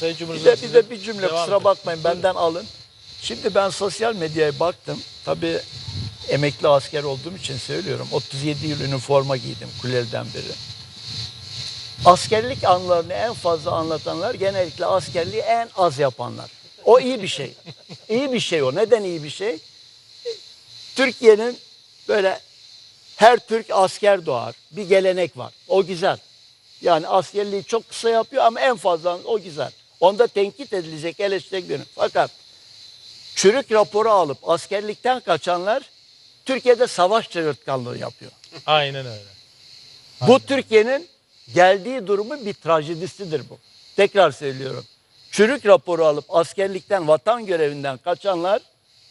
Sayın Bir Cumhurbaşkanı de, bir de bir cümle devam kusura edin. bakmayın benden alın. Şimdi ben sosyal medyaya baktım. Tabii emekli asker olduğum için söylüyorum. 37 yıl üniforma giydim kulelden beri. Askerlik anlarını en fazla anlatanlar genellikle askerliği en az yapanlar. O iyi bir şey. İyi bir şey o. Neden iyi bir şey? Türkiye'nin böyle her Türk asker doğar. Bir gelenek var. O güzel. Yani askerliği çok kısa yapıyor ama en fazla o güzel. Onda tenkit edilecek, eleştirilecek. Fakat çürük raporu alıp askerlikten kaçanlar Türkiye'de savaş çığırtkanlığı yapıyor. Aynen öyle. Bu Türkiye'nin geldiği durumun bir trajedisidir bu. Tekrar söylüyorum. Çürük raporu alıp askerlikten, vatan görevinden kaçanlar,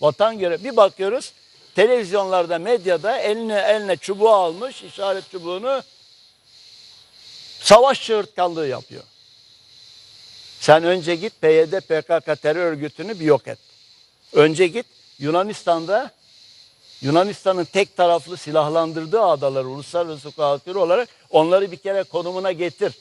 vatan görevi bir bakıyoruz televizyonlarda, medyada eline eline çubuğu almış, işaret çubuğunu savaş çığırtkanlığı yapıyor. Sen önce git PYD, PKK terör örgütünü bir yok et. Önce git Yunanistan'da Yunanistan'ın tek taraflı silahlandırdığı adaları uluslararası hukuk aykırı olarak onları bir kere konumuna getir.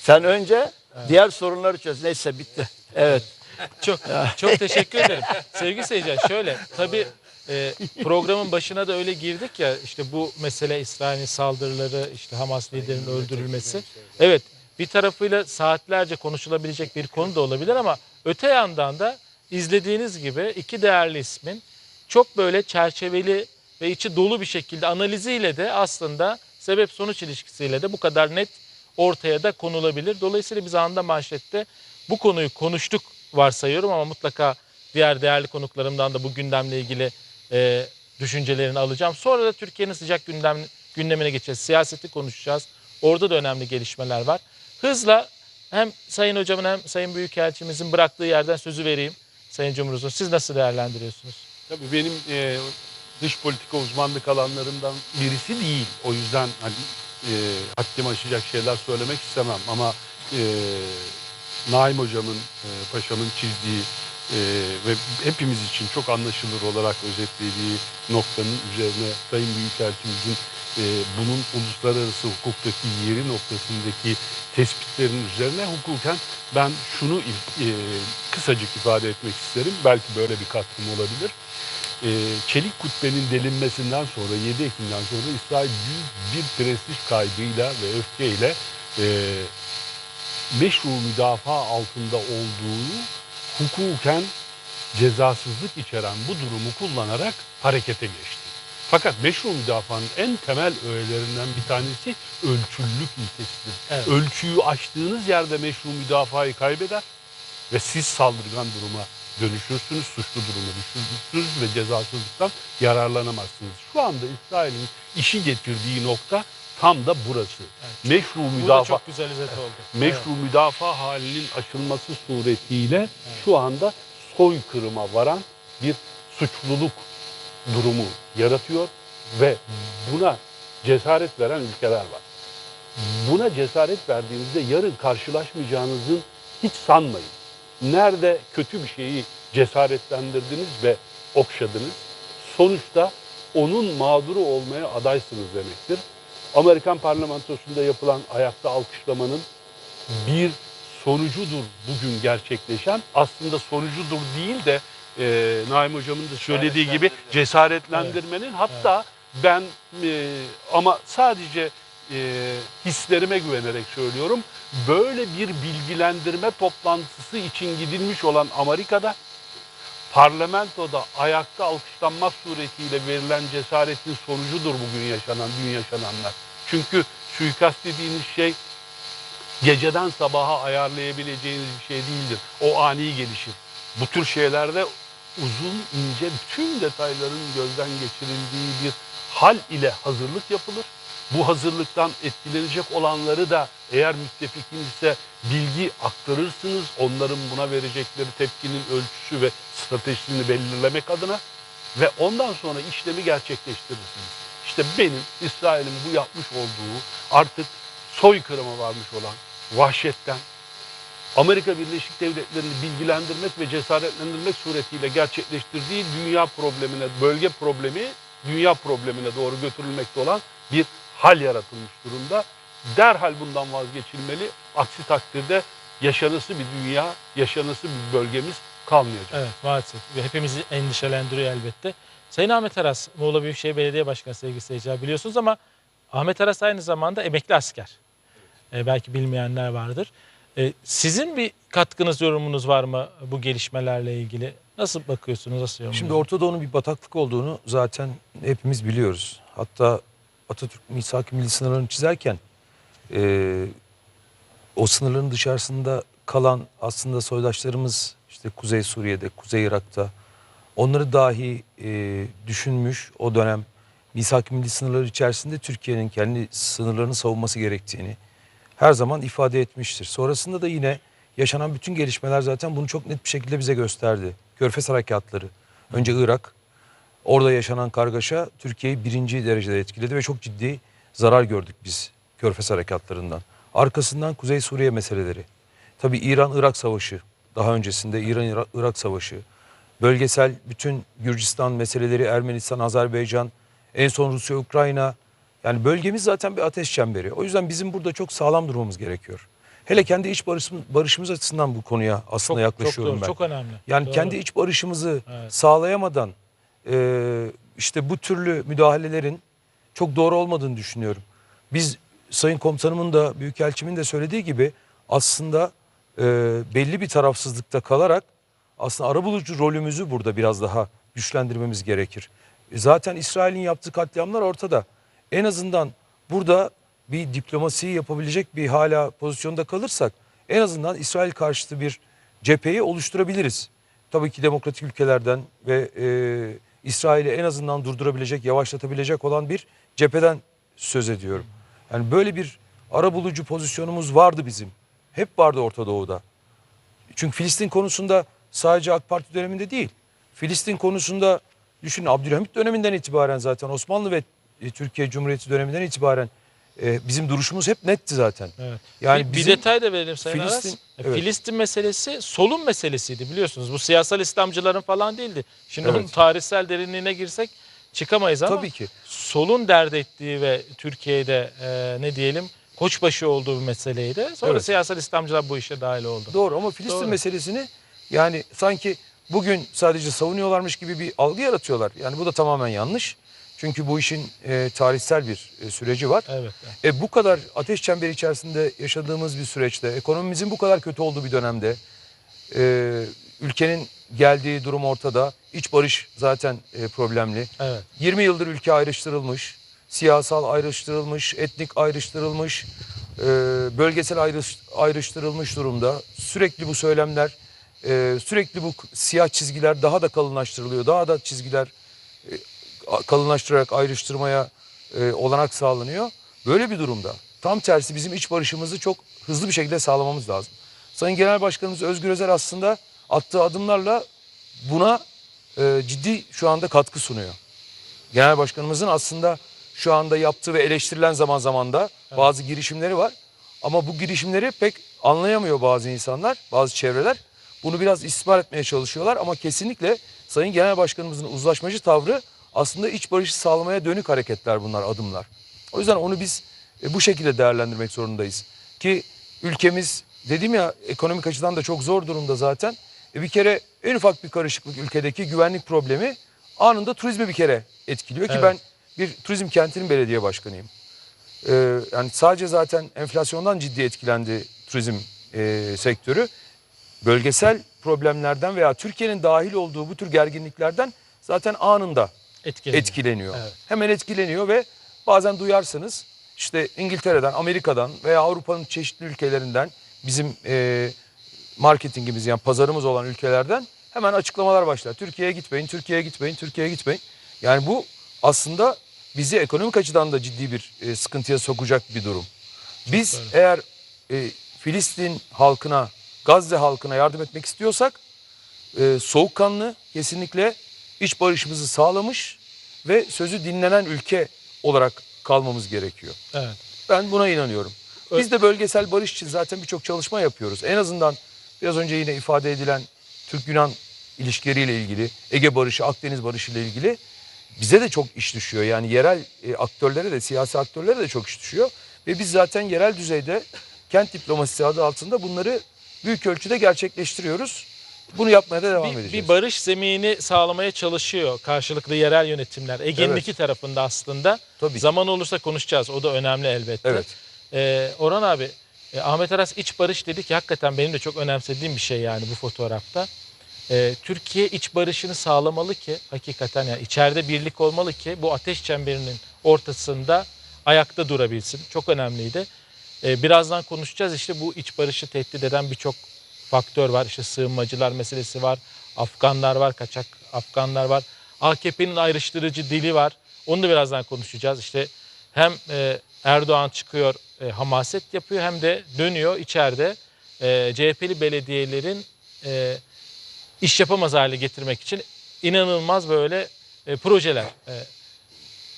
Sen önce diğer sorunları çöz. Neyse bitti. Evet. Çok çok teşekkür ederim. Sevgili seyirciler şöyle tabii e, programın başına da öyle girdik ya işte bu mesele İsrail'in saldırıları işte Hamas liderinin öldürülmesi. Evet bir tarafıyla saatlerce konuşulabilecek bir konu da olabilir ama öte yandan da izlediğiniz gibi iki değerli ismin çok böyle çerçeveli ve içi dolu bir şekilde analiziyle de aslında sebep sonuç ilişkisiyle de bu kadar net ortaya da konulabilir. Dolayısıyla biz anda manşette bu konuyu konuştuk varsayıyorum ama mutlaka diğer değerli konuklarımdan da bu gündemle ilgili e, düşüncelerini alacağım. Sonra da Türkiye'nin sıcak gündem gündemine geçeceğiz. Siyaseti konuşacağız. Orada da önemli gelişmeler var. Hızla hem Sayın Hocamın hem Sayın Büyükelçimizin bıraktığı yerden sözü vereyim. Sayın Cumhurbaşkanı siz nasıl değerlendiriyorsunuz? Tabii benim e, dış politika uzmanlık alanlarımdan birisi değil. O yüzden hani e, haddimi aşacak şeyler söylemek istemem ama e, Naim hocamın, e, paşamın çizdiği e, ve hepimiz için çok anlaşılır olarak özetlediği noktanın üzerine Sayın Büyükelçimizin e, bunun uluslararası hukuktaki yeri noktasındaki tespitlerin üzerine hukuken ben şunu e, kısacık ifade etmek isterim. Belki böyle bir katkım olabilir. E, Çelik Kubbe'nin delinmesinden sonra 7 Ekim'den sonra İsrail büyük bir prestij kaybıyla ve öfkeyle e, meşru müdafaa altında olduğunu hukuken cezasızlık içeren bu durumu kullanarak harekete geçti. Fakat meşru müdafaanın en temel öğelerinden bir tanesi ölçüllülük ilkesidir. Evet. Ölçüyü aştığınız yerde meşru müdafayı kaybeder ve siz saldırgan duruma dönüşürsünüz, suçlu duruma düşürsünüz ve cezasızlıktan yararlanamazsınız. Şu anda İsrail'in işi getirdiği nokta tam da burası. Meşru Bu da müdafaa çok güzel özet oldu. meşru müdafaa halinin açılması suretiyle şu anda soykırıma varan bir suçluluk durumu yaratıyor ve buna cesaret veren ülkeler var. Buna cesaret verdiğinizde yarın karşılaşmayacağınızın hiç sanmayın. Nerede kötü bir şeyi cesaretlendirdiniz ve okşadınız, sonuçta onun mağduru olmaya adaysınız demektir. Amerikan parlamentosunda yapılan ayakta alkışlamanın bir sonucudur bugün gerçekleşen. Aslında sonucudur değil de e, Naim Hocam'ın da söylediği gibi cesaretlendirmenin hatta ben e, ama sadece e, hislerime güvenerek söylüyorum. Böyle bir bilgilendirme toplantısı için gidilmiş olan Amerika'da parlamentoda ayakta alkışlanmak suretiyle verilen cesaretin sonucudur bugün yaşanan, dün yaşananlar. Çünkü suikast dediğiniz şey geceden sabaha ayarlayabileceğiniz bir şey değildir. O ani gelişir. Bu tür şeylerde uzun ince tüm detayların gözden geçirildiği bir hal ile hazırlık yapılır. Bu hazırlıktan etkilenecek olanları da eğer müttefikin ise bilgi aktarırsınız. Onların buna verecekleri tepkinin ölçüsü ve stratejisini belirlemek adına ve ondan sonra işlemi gerçekleştirirsiniz. İşte benim İsrail'in bu yapmış olduğu artık soykırıma varmış olan vahşetten Amerika Birleşik Devletleri'ni bilgilendirmek ve cesaretlendirmek suretiyle gerçekleştirdiği dünya problemine, bölge problemi, dünya problemine doğru götürülmekte olan bir hal yaratılmış durumda. Derhal bundan vazgeçilmeli. Aksi takdirde yaşanısı bir dünya, yaşanısı bir bölgemiz kalmayacak. Evet maalesef. Ve Hepimizi endişelendiriyor elbette. Sayın Ahmet Aras, Muğla Büyükşehir Belediye Başkanı sevgili seyirciler biliyorsunuz ama Ahmet Aras aynı zamanda emekli asker. Ee, belki bilmeyenler vardır. Ee, sizin bir katkınız, yorumunuz var mı bu gelişmelerle ilgili? Nasıl bakıyorsunuz, nasıl Şimdi yorumluyorsunuz? Orta Doğu'nun bir bataklık olduğunu zaten hepimiz biliyoruz. Hatta Atatürk misak-ı milli sınırlarını çizerken e, o sınırların dışarısında kalan aslında soydaşlarımız işte Kuzey Suriye'de, Kuzey Irak'ta onları dahi e, düşünmüş o dönem misak-ı milli sınırları içerisinde Türkiye'nin kendi sınırlarını savunması gerektiğini her zaman ifade etmiştir. Sonrasında da yine yaşanan bütün gelişmeler zaten bunu çok net bir şekilde bize gösterdi. Körfez harekatları, önce Irak, orada yaşanan kargaşa Türkiye'yi birinci derecede etkiledi ve çok ciddi zarar gördük biz Körfez harekatlarından. Arkasından Kuzey Suriye meseleleri, tabii İran-Irak savaşı, daha öncesinde İran-Irak savaşı, bölgesel bütün Gürcistan meseleleri, Ermenistan, Azerbaycan, en son Rusya-Ukrayna, yani bölgemiz zaten bir ateş çemberi. O yüzden bizim burada çok sağlam durmamız gerekiyor. Hele kendi iç barışımız, barışımız açısından bu konuya aslında çok, çok, yaklaşıyorum doğru, ben. çok önemli. Yani Doğru. kendi iç barışımızı Evet. sağlayamadan e, işte bu türlü müdahalelerin çok doğru olmadığını düşünüyorum. Biz Sayın Komutanımın da Büyükelçimin de söylediği gibi aslında e, belli bir tarafsızlıkta kalarak aslında arabulucu rolümüzü burada biraz daha güçlendirmemiz gerekir. E, Zaten İsrail'in yaptığı katliamlar ortada. En azından burada bir diplomasiyi yapabilecek bir hala pozisyonda kalırsak en azından İsrail karşıtı bir cepheyi oluşturabiliriz. Tabii ki demokratik ülkelerden ve e, İsrail'i en azından durdurabilecek, yavaşlatabilecek olan bir cepheden söz ediyorum. Yani böyle bir arabulucu pozisyonumuz vardı bizim. Hep vardı Orta Doğu'da. Çünkü Filistin konusunda sadece AK Parti döneminde değil. Filistin konusunda düşünün Abdülhamit döneminden itibaren zaten Osmanlı ve e, Türkiye Cumhuriyeti döneminden itibaren e, bizim duruşumuz hep netti zaten. Evet. Yani bir, bir detay da verelim Sayın Filistin- Aras. E, evet. Filistin meselesi solun meselesiydi biliyorsunuz. Bu siyasal İslamcıların falan değildi. Şimdi Evet. onun tarihsel derinliğine girsek çıkamayız ama Tabii ki. solun dert ettiği ve Türkiye'de e, ne diyelim koçbaşı olduğu bir meseleydi. Sonra Evet. siyasal İslamcılar bu işe dahil oldu. Doğru ama Filistin Doğru. meselesini yani sanki bugün sadece savunuyorlarmış gibi bir algı yaratıyorlar. Yani bu da tamamen yanlış. Çünkü bu işin e, tarihsel bir e, süreci var. Evet. E, bu kadar ateş çemberi içerisinde yaşadığımız bir süreçte, ekonomimizin bu kadar kötü olduğu bir dönemde, e, ülkenin geldiği durum ortada. İç barış zaten e, problemli. Evet. 20 yıldır ülke ayrıştırılmış, siyasal ayrıştırılmış, etnik ayrıştırılmış, e, bölgesel ayrış, ayrıştırılmış durumda. Sürekli bu söylemler, e, sürekli bu siyah çizgiler daha da kalınlaştırılıyor. Daha da çizgiler e, kalınlaştırarak ayrıştırmaya e, olanak sağlanıyor. Böyle bir durumda tam tersi bizim iç barışımızı çok hızlı bir şekilde sağlamamız lazım. Sayın Genel Başkanımız Özgür Özel aslında attığı adımlarla buna e, ciddi şu anda katkı sunuyor. Genel Başkanımızın aslında şu anda yaptığı ve eleştirilen zaman zaman da bazı girişimleri var. Ama bu girişimleri pek anlayamıyor bazı insanlar, bazı çevreler. Bunu biraz istismar etmeye çalışıyorlar ama kesinlikle Sayın Genel Başkanımızın uzlaşmacı tavrı aslında iç barışı sağlamaya dönük hareketler bunlar, adımlar. O yüzden onu biz e, bu şekilde değerlendirmek zorundayız. Ki ülkemiz dedim ya ekonomik açıdan da çok zor durumda zaten. E bir kere en ufak bir karışıklık ülkedeki güvenlik problemi anında turizmi bir kere etkiliyor ki Evet. ben bir turizm kentinin belediye başkanıyım. Ee, yani sadece zaten enflasyondan ciddi etkilendi turizm e, sektörü. Bölgesel problemlerden veya Türkiye'nin dahil olduğu bu tür gerginliklerden zaten anında Etkileniyor. etkileniyor. Evet. Hemen etkileniyor ve bazen duyarsınız işte İngiltere'den, Amerika'dan veya Avrupa'nın çeşitli ülkelerinden bizim e, marketingimiz yani pazarımız olan ülkelerden hemen açıklamalar başlar. Türkiye'ye gitmeyin, Türkiye'ye gitmeyin, Türkiye'ye gitmeyin. Yani bu aslında bizi ekonomik açıdan da ciddi bir e, sıkıntıya sokacak bir durum. Biz eğer e, Filistin halkına, Gazze halkına yardım etmek istiyorsak e, soğukkanlı kesinlikle iç barışımızı sağlamış ve sözü dinlenen ülke olarak kalmamız gerekiyor. Evet. Ben buna inanıyorum. Biz de bölgesel barış için zaten birçok çalışma yapıyoruz. En azından biraz önce yine ifade edilen Türk-Yunan ilişkileriyle ilgili, Ege barışı, Akdeniz barışı ile ilgili bize de çok iş düşüyor. Yani yerel e, aktörlere de, siyasi aktörlere de çok iş düşüyor. Ve biz zaten yerel düzeyde kent diplomasisi adı altında bunları büyük ölçüde gerçekleştiriyoruz. Bunu yapmaya da devam bir, edeceğiz. bir barış zemini sağlamaya çalışıyor karşılıklı yerel yönetimler. Ege'nin Evet. iki tarafında aslında. Tabii. Zaman olursa konuşacağız. O da önemli elbette. Evet. Ee, Orhan abi, e, Ahmet Aras iç barış dedi ki hakikaten benim de çok önemsediğim bir şey yani bu fotoğrafta. Ee, Türkiye iç barışını sağlamalı ki hakikaten yani içeride birlik olmalı ki bu ateş çemberinin ortasında ayakta durabilsin. Çok önemliydi. Ee, birazdan konuşacağız işte bu iç barışı tehdit eden birçok faktör var. İşte sığınmacılar meselesi var. Afganlar var, kaçak Afganlar var. AKP'nin ayrıştırıcı dili var. Onu da birazdan konuşacağız. İşte hem e, Erdoğan çıkıyor e, hamaset yapıyor hem de dönüyor içeride e, CHP'li belediyelerin iş yapamaz hale getirmek için inanılmaz böyle projeler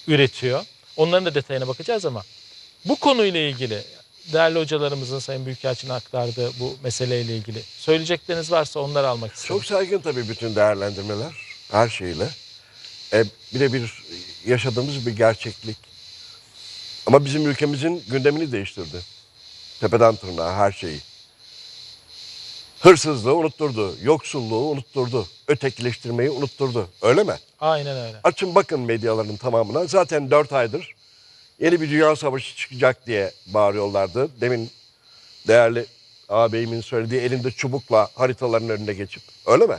üretiyor. Onların da detayına bakacağız ama bu konuyla ilgili değerli hocalarımızın Sayın Büyükelçinin aktardığı bu meseleyle ilgili söyleyecekleriniz varsa onları almak istiyorum. Çok saygın tabii bütün değerlendirmeler her şeyle. E, birebir yaşadığımız bir gerçeklik. Ama bizim ülkemizin gündemini değiştirdi. Tepeden tırnağa her şeyi. Hırsızlığı unutturdu, yoksulluğu unutturdu, ötekileştirmeyi unutturdu. Öyle mi? Aynen öyle. Açın bakın medyaların tamamına. Zaten dört aydır yeni bir dünya savaşı çıkacak diye bağırıyorlardı. Demin değerli ağabeyimin söylediği elinde çubukla haritaların önüne geçip. Öyle mi?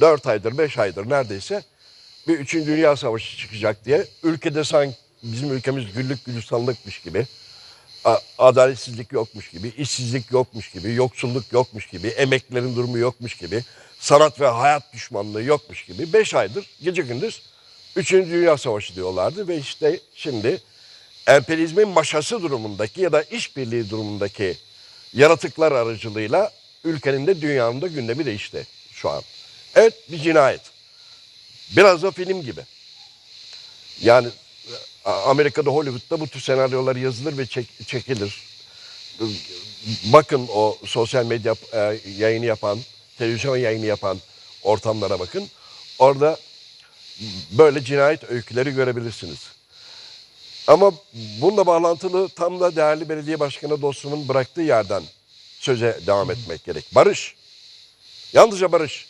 Dört aydır, beş aydır neredeyse bir üçüncü dünya savaşı çıkacak diye. Ülkede sanki bizim ülkemiz güllük gülistanlıkmış gibi. Adaletsizlik yokmuş gibi, işsizlik yokmuş gibi, yoksulluk yokmuş gibi, emeklerin durumu yokmuş gibi, sanat ve hayat düşmanlığı yokmuş gibi. Beş aydır gece gündüz Üçüncü Dünya Savaşı diyorlardı ve işte şimdi emperyalizmin maşası durumundaki ya da işbirliği durumundaki yaratıklar aracılığıyla ülkenin de dünyanın da gündemi değişti şu an. Evet bir cinayet. Biraz da film gibi. Yani e, Amerika'da Hollywood'da bu tür senaryolar yazılır ve çek- çekilir. Bakın o sosyal medya e, yayını yapan, televizyon yayını yapan ortamlara bakın. Orada böyle cinayet öyküleri görebilirsiniz. Ama bununla bağlantılı tam da değerli belediye başkanı dostumun bıraktığı yerden söze devam etmek gerek. Barış. Yalnızca barış.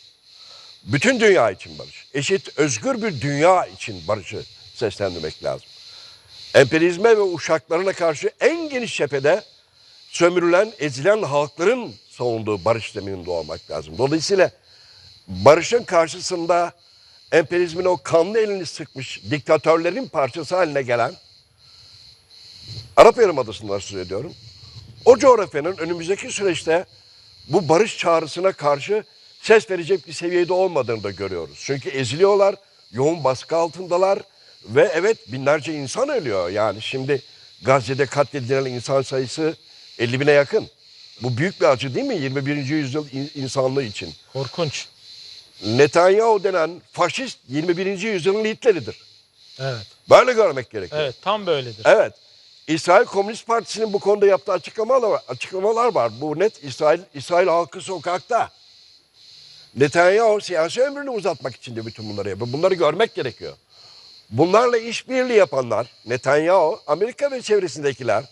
Bütün dünya için barış. Eşit, özgür bir dünya için barışı seslendirmek lazım. Emperyalizme ve uşaklarına karşı en geniş cephede sömürülen, ezilen halkların savunduğu barış zemininde olmak lazım. Dolayısıyla barışın karşısında emperyalizmin o kanlı elini sıkmış diktatörlerin parçası haline gelen Arap Yarımadası'ndan söz ediyorum. O coğrafyanın önümüzdeki süreçte bu barış çağrısına karşı ses verecek bir seviyede olmadığını da görüyoruz. Çünkü eziliyorlar, yoğun baskı altındalar ve evet binlerce insan ölüyor. Yani şimdi Gazze'de katledilen insan sayısı 50 bine yakın. Bu büyük bir acı değil mi 21. yüzyıl in- insanlığı için? Korkunç. Netanyahu denen faşist 21. yüzyılın Hitler'idir. Evet. Böyle görmek gerekiyor. Evet tam böyledir. Evet. İsrail Komünist Partisi'nin bu konuda yaptığı açıklamalar. Açıklamalar var. Bu net İsrail İsrail halkı sokakta. Netanyahu siyasi ömrünü uzatmak için de bütün bunları yapıyor. Bunları görmek gerekiyor. Bunlarla işbirliği yapanlar Netanyahu, Amerika ve çevresindekiler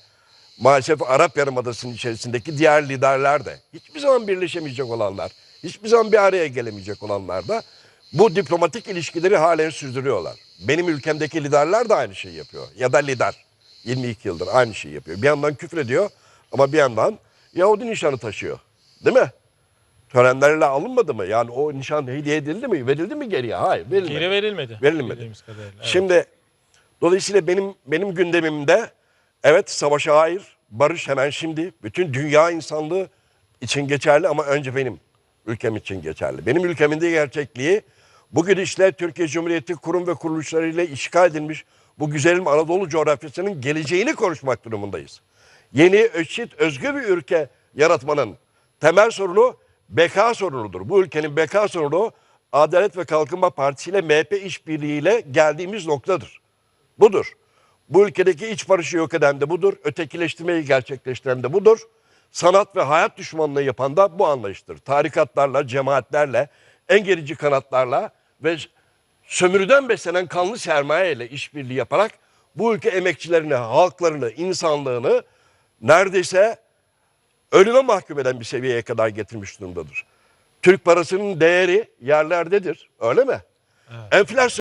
maalesef Arap Yarımadası'nın içerisindeki diğer liderler de hiçbir zaman birleşemeyecek olanlar, hiçbir zaman bir araya gelemeyecek olanlar da bu diplomatik ilişkileri halen sürdürüyorlar. Benim ülkemdeki liderler de aynı şeyi yapıyor. Ya da lider 22 yıldır aynı şeyi yapıyor. Bir yandan küfür ediyor ama bir yandan Yahudi nişanı taşıyor. Değil mi? Törenlerle alınmadı mı? Yani o nişan hediye edildi mi? Verildi mi geriye? Hayır verilmedi. Geri verilmedi. Verilmedi. Bildiğimiz kadarıyla. Evet. Şimdi dolayısıyla benim benim gündemimde evet savaşa hayır, barış hemen şimdi bütün dünya insanlığı için geçerli ama önce benim ülkem için geçerli. Benim ülkemin de gerçekliği bu gidişle Türkiye Cumhuriyeti kurum ve kuruluşlarıyla işgal edilmiş bu güzelim Anadolu coğrafyasının geleceğini konuşmak durumundayız. Yeni, eşit, özgür bir ülke yaratmanın temel sorunu beka sorunudur. Bu ülkenin beka sorunu Adalet ve Kalkınma Partisi ile MHP işbirliğiyle geldiğimiz noktadır. Budur. Bu ülkedeki iç barışı yok eden de budur. Ötekileştirmeyi gerçekleştiren de budur. Sanat ve hayat düşmanlığı yapan da bu anlayıştır. Tarikatlarla, cemaatlerle, en gerici kanatlarla ve sömürüden beslenen kanlı sermaye ile işbirliği yaparak bu ülke emekçilerini, halklarını, insanlığını neredeyse ölüme mahkum eden bir seviyeye kadar getirmiş durumdadır. Türk parasının değeri yerlerdedir. Öyle mi? Enflasyon